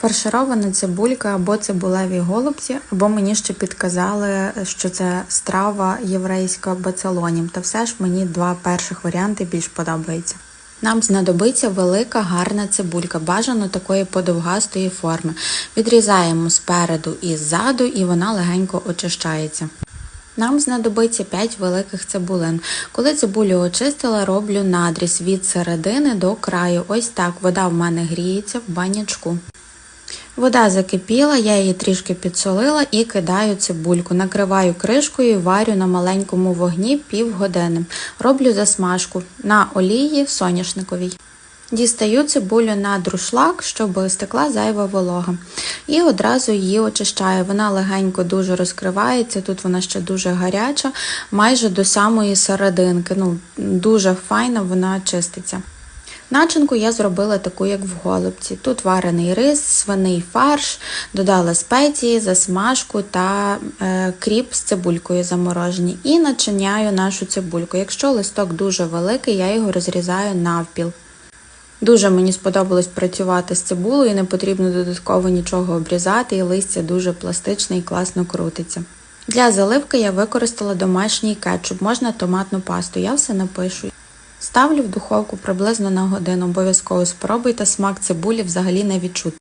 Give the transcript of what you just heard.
Фарширована цибулька або цибулеві голубці, або мені ще підказали, що це страва єврейська бацалонім. Та все ж мені два перших варіанти більш подобаються. Нам знадобиться велика гарна цибулька, бажано такої подовгастої форми. Відрізаємо спереду і ззаду, і вона легенько очищається. Нам знадобиться 5 великих цибулин. Коли цибулю очистила, роблю надріз від середини до краю. Ось так вода в мене гріється в банячку. Вода закипіла, я її трішки підсолила і кидаю цибульку. Накриваю кришкою варю на маленькому вогні півгодини. Роблю засмажку на олії соняшниковій. Дістаю цибулю на друшлак, щоб стекла зайва волога. І одразу її очищаю. Вона легенько дуже розкривається, тут вона ще дуже гаряча, майже до самої серединки. Ну, Дуже файно вона чиститься. Начинку я зробила таку, як в голубці. Тут варений рис, свиний фарш, додала спеції, засмажку та е, кріп з цибулькою заморожені. І начиняю нашу цибульку. Якщо листок дуже великий, я його розрізаю навпіл. Дуже мені сподобалось працювати з цибулею, не потрібно додатково нічого обрізати, і листя дуже пластичне і класно крутиться. Для заливки я використала домашній кетчуп, можна томатну пасту, я все напишу. Ставлю в духовку приблизно на годину. Обов'язково спробуйте смак цибулі взагалі не відчути.